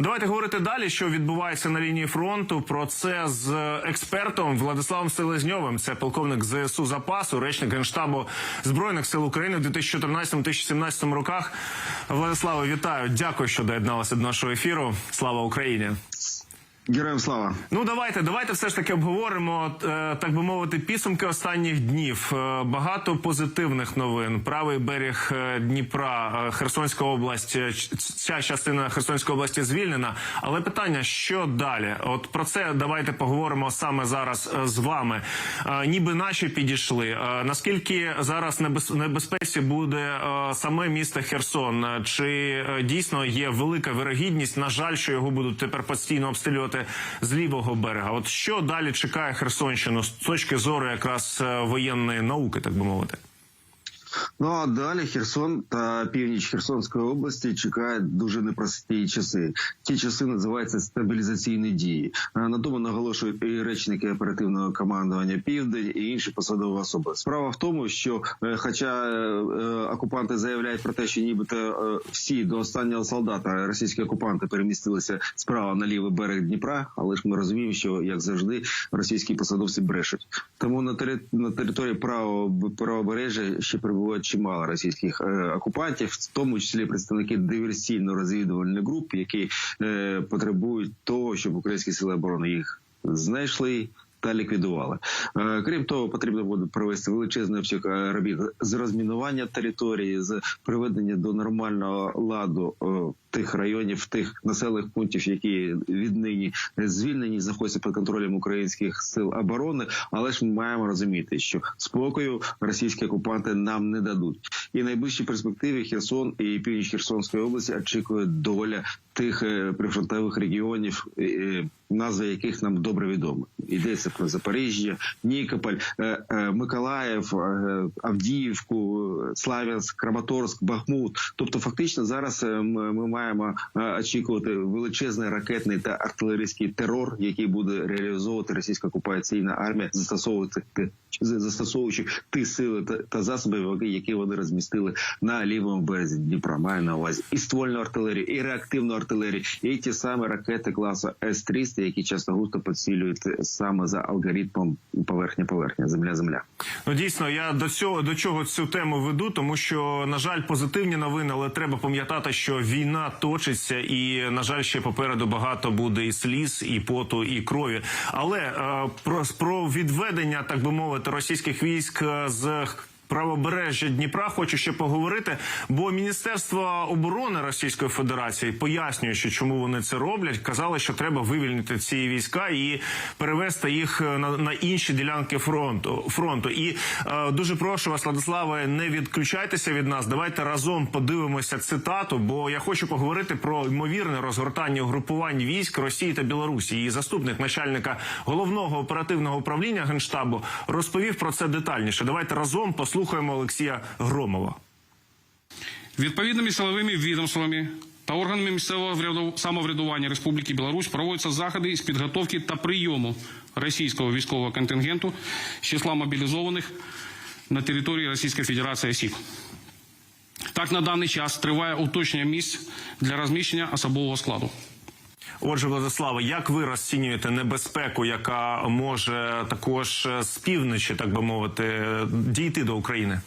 Давайте говорити далі, що відбувається на лінії фронту. Про це з експертом Владиславом Селезньовим. Це полковник ЗСУ запасу, речник генштабу збройних сил України в 2014-2017 роках. Владиславе, вітаю! Дякую, що доєдналися до нашого ефіру. Слава Україні! Героям слава. Ну давайте, давайте все ж таки обговоримо, е, так би мовити, підсумки останніх днів. Е, Багато позитивних новин. Правий берег е, Дніпра, Херсонська область, ця частина Херсонської області звільнена. Але питання, що далі? От про це давайте поговоримо саме зараз з вами. Ніби наші підійшли. Наскільки зараз небез- небезпеці буде саме місто Херсон? Чи дійсно є велика вирогідність? На жаль, що його будуть тепер постійно обстрілювати з лівого берега. От що далі чекає Херсонщину з точки зору якраз е, воєнної науки, так би мовити? Ну а далі Херсон та північ Херсонської області чекають дуже непрості часи. Ті часи називаються стабілізаційні дії. Е, На тому наголошують і речники оперативного командування Південь і інші посадові особи. Справа в тому, що е, хоча е, окупанти заявляють про те, що нібито всі до останнього солдата російські окупанти перемістилися справа на лівий берег Дніпра, але ж ми розуміємо, що як завжди російські посадовці брешуть. Тому на території правого правобережжя ще перебувають чимало російських е, окупантів, в тому числі представники диверсійно-розвідувальних груп, які е, потребують того, щоб українські сили оборони їх знайшли. Та ліквідували. Е, Крім того, потрібно буде провести величезний обсяг е, робіт з розмінування території, з приведення до нормального ладу е, тих районів, тих населених пунктів, які віднині звільнені, знаходяться під контролем українських сил оборони. Але ж ми маємо розуміти, що спокою російські окупанти нам не дадуть. І в найближчій перспективі Херсон і північ Херсонської області очікує доля тих прифронтових регіонів, назви яких нам добре відомо. Йдеться про Запоріжжя, Нікополь, е, е, Миколаїв, е, Авдіївку, Славянськ, Краматорськ, Бахмут. Тобто, фактично зараз ми, маємо очікувати величезний ракетний та артилерійський терор, який буде реалізовувати російська окупаційна армія, застосовувати застосовуючи ті сили та, засоби, які вони розмістили на лівому березі Дніпра. Маю на увазі і ствольну артилерію, і реактивну артилерію, і ті самі ракети класу С-300, які часто густо поцілюють саме за алгоритмом поверхня-поверхня, земля-земля. Ну дійсно, я до цього до чого цю тему веду, тому що на жаль, позитивні новини, але треба пам'ятати, що війна точиться, і на жаль, ще попереду багато буде і сліз, і поту, і крові. Але е, про, про відведення, так би мовити, російських військ з Правобережжя Дніпра хочу ще поговорити, бо Міністерство оборони Російської Федерації пояснює, що чому вони це роблять. Казали, що треба вивільнити ці війська і перевести їх е, на, на інші ділянки фронту. фронту. І е, дуже прошу вас, Владиславе, не відключайтеся від нас. Давайте разом подивимося цитату, бо я хочу поговорити про ймовірне розгортання угрупувань військ Росії та Білорусі. Її заступник начальника головного оперативного управління генштабу розповів про це детальніше. Давайте разом послухаємо Олексія Громова. Відповідними силовими відомствами та органами місцевого самоврядування Республіки Білорусь проводяться заходи з підготовки та прийому російського військового контингенту з числа мобілізованих на території Російської Федерації осіб. Так на даний час триває уточнення місць для розміщення особового складу. Отже, Владислава, як ви розцінюєте небезпеку, яка може також е, з півночі, так би мовити, дійти до України?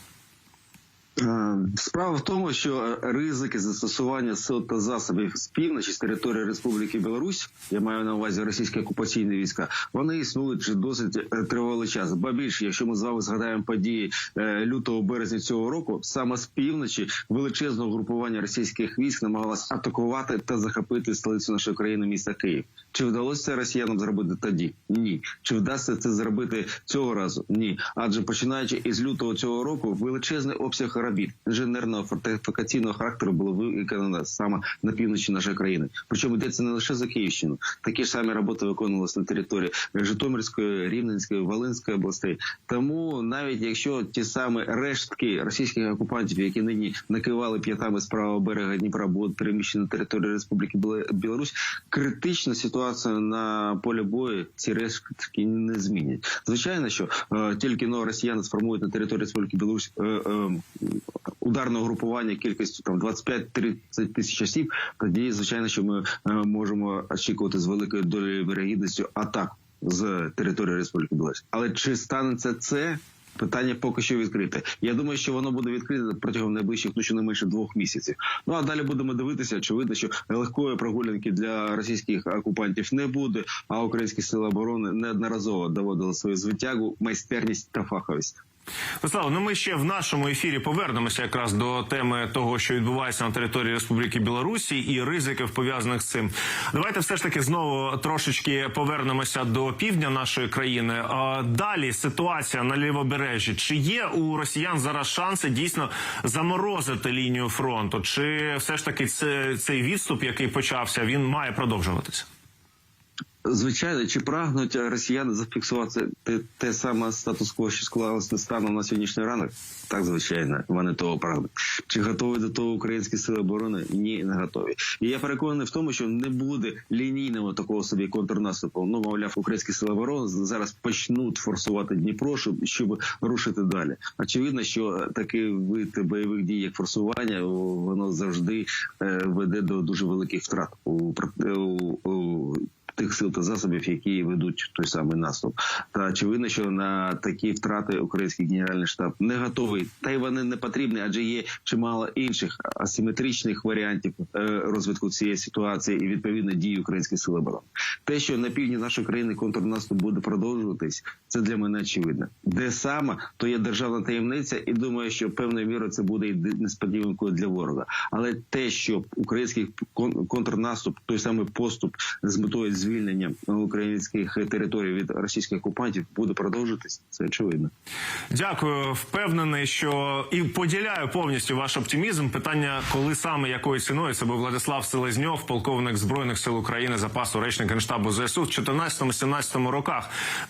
Е, Справа в тому, що ризики застосування сил та засобів з півночі з території Республіки Білорусь, я маю на увазі російські окупаційні війська, вони існують вже досить е, тривалий час. Ба більше, якщо ми з вами згадаємо події е, лютого березня цього року, саме з півночі величезне угрупування російських військ намагалось атакувати та захопити столицю нашої країни, міста Київ. Чи вдалося це росіянам зробити тоді? Ні. Чи вдасться це зробити цього разу? Ні. Адже починаючи із лютого цього року, величезний обсяг робіт інженерного фортифікаційного характеру було виконано саме на півночі нашої країни. Причому йдеться не лише за Київщину. Такі ж самі роботи виконувалися на території Житомирської, Рівненської, Волинської областей. Тому навіть якщо ті самі рештки російських окупантів, які нині накивали п'ятами з правого берега Дніпра, будуть переміщені на територію Республіки Білорусь, критична ситуація на полі бою ці рештки не змінять. Звичайно, що е, тільки но росіяни сформують на території Республіки Білорусь е, е, ударного групування кількістю там 25-30 тисяч осіб, тоді звичайно, що ми е, можемо очікувати з великою долею вірогідністю атак з території Республіки Білорусь. Але чи станеться це? Питання поки що відкрите. Я думаю, що воно буде відкрите протягом найближчих ну щонайменше двох місяців. Ну а далі будемо дивитися. Очевидно, що легкої прогулянки для російських окупантів не буде. А українські сили оборони неодноразово доводили свою звитягу, майстерність та фаховість. Владислав, ну ми ще в нашому ефірі повернемося якраз до теми того, що відбувається на території Республіки Білорусі, і ризиків пов'язаних з цим. Давайте все ж таки знову трошечки повернемося до півдня нашої країни. Далі ситуація на лівобережжі. Чи є у росіян зараз шанси дійсно заморозити лінію фронту? Чи все ж таки це цей відступ, який почався, він має продовжуватися? Звичайно, чи прагнуть росіяни зафіксувати те, те саме статус-кво, що склалося станом на сьогоднішній ранок? Так, звичайно, вони того прагнуть. Чи готові до того українські сили оборони? Ні, не готові. І я переконаний в тому, що не буде лінійного такого собі контрнаступу. Ну, мовляв, українські сили оборони зараз почнуть форсувати Дніпро, щоб, щоб рушити далі. Очевидно, що такий вид бойових дій, як форсування, воно завжди е, веде до дуже великих втрат у, у, у тих сил та засобів, які ведуть той самий наступ. Та очевидно, що на такі втрати український генеральний штаб не готовий, та й вони не потрібні, адже є чимало інших асиметричних варіантів е, розвитку цієї ситуації і відповідно дії українських сил оборони. Те, що на півдні нашої країни контрнаступ буде продовжуватись, це для мене очевидно. Де саме то є державна таємниця, і думаю, що певною мірою це буде і несподіванкою для ворога. Але те, що український контрнаступ, той самий поступ з метою звільнення українських територій від російських окупантів буде продовжитись, це очевидно. Дякую. Впевнений, що і поділяю повністю ваш оптимізм. Питання, коли саме якою ціною був Владислав Селезньов, полковник збройних сил України, запасу речник генштабу ЗСУ в 14-17 роках. Ну